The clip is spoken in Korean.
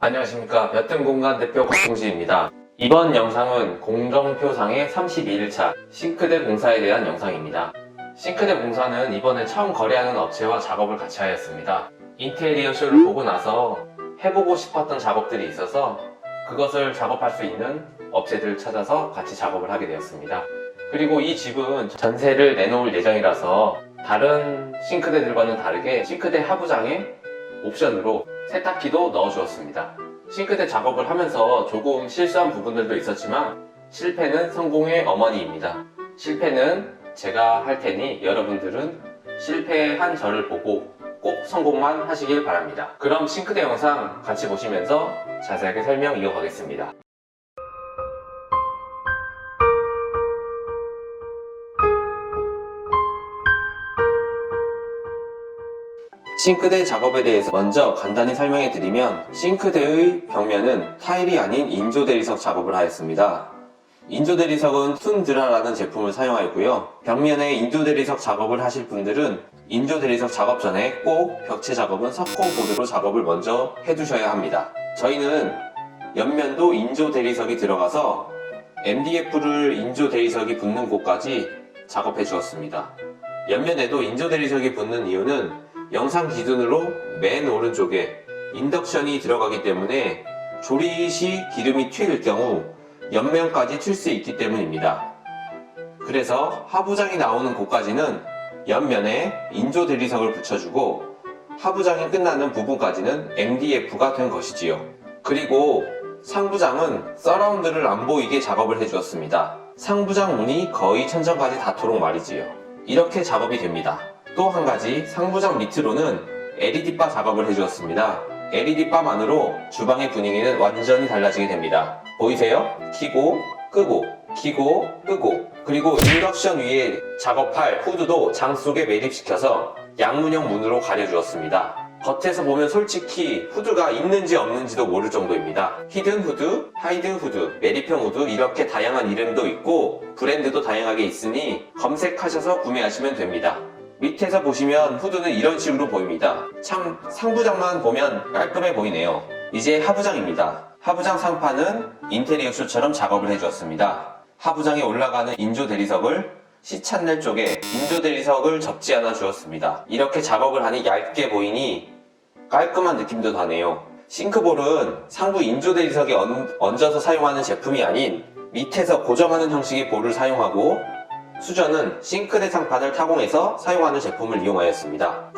안녕하십니까 볕든공간 대표 곽동진입니다. 이번 영상은 공정표상의 32일차 싱크대 공사에 대한 영상입니다. 싱크대 공사는 이번에 처음 거래하는 업체와 작업을 같이 하였습니다. 인테리어 쇼를 보고 나서 해보고 싶었던 작업들이 있어서 그것을 작업할 수 있는 업체들을 찾아서 같이 작업을 하게 되었습니다. 그리고 이 집은 전세를 내놓을 예정이라서 다른 싱크대들과는 다르게 싱크대 하부장에 옵션으로 세탁기도 넣어주었습니다. 싱크대 작업을 하면서 조금 실수한 부분들도 있었지만 실패는 성공의 어머니입니다. 실패는 제가 할 테니 여러분들은 실패한 저를 보고 꼭 성공만 하시길 바랍니다. 그럼 싱크대 영상 같이 보시면서 자세하게 설명 이어가겠습니다. 싱크대 작업에 대해서 먼저 간단히 설명해 드리면 싱크대의 벽면은 타일이 아닌 인조 대리석 작업을 하였습니다. 인조 대리석은 툰드라라는 제품을 사용하였고요. 벽면에 인조 대리석 작업을 하실 분들은 인조 대리석 작업 전에 꼭 벽체 작업은 석고보드로 작업을 먼저 해두셔야 합니다. 저희는 옆면도 인조 대리석이 들어가서 MDF를 인조 대리석이 붙는 곳까지 작업해 주었습니다. 옆면에도 인조 대리석이 붙는 이유는 영상 기준으로 맨 오른쪽에 인덕션이 들어가기 때문에 조리 시 기름이 튈 경우 옆면까지 튈 수 있기 때문입니다. 그래서 하부장이 나오는 곳까지는 옆면에 인조 대리석을 붙여주고 하부장이 끝나는 부분까지는 MDF가 된 것이지요. 그리고 상부장은 서라운드를 안 보이게 작업을 해주었습니다. 상부장 문이 거의 천장까지 닿도록 말이지요. 이렇게 작업이 됩니다. 또 한 가지 상부장 밑으로는 LED바 작업을 해주었습니다. LED바만으로 주방의 분위기는 완전히 달라지게 됩니다. 보이세요? 키고 끄고 키고 끄고 그리고 인덕션 위에 작업할 후드도 장 속에 매립시켜서 양문형 문으로 가려주었습니다. 겉에서 보면 솔직히 후드가 있는지 없는지도 모를 정도입니다. 히든 후드, 하이든 후드, 매립형 후드 이렇게 다양한 이름도 있고 브랜드도 다양하게 있으니 검색하셔서 구매하시면 됩니다. 밑에서 보시면 후드는 이런 식으로 보입니다. 참 상부장만 보면 깔끔해 보이네요. 이제 하부장입니다. 하부장 상판은 인테리어 쇼처럼 작업을 해주었습니다. 하부장에 올라가는 인조 대리석을 시찬넬 쪽에 인조 대리석을 접지 않아 주었습니다. 이렇게 작업을 하니 얇게 보이니 깔끔한 느낌도 나네요. 싱크볼은 상부 인조 대리석에 얹- 얹어서 사용하는 제품이 아닌 밑에서 고정하는 형식의 볼을 사용하고 수전은 싱크대 상판을 타공해서 사용하는 제품을 이용하였습니다.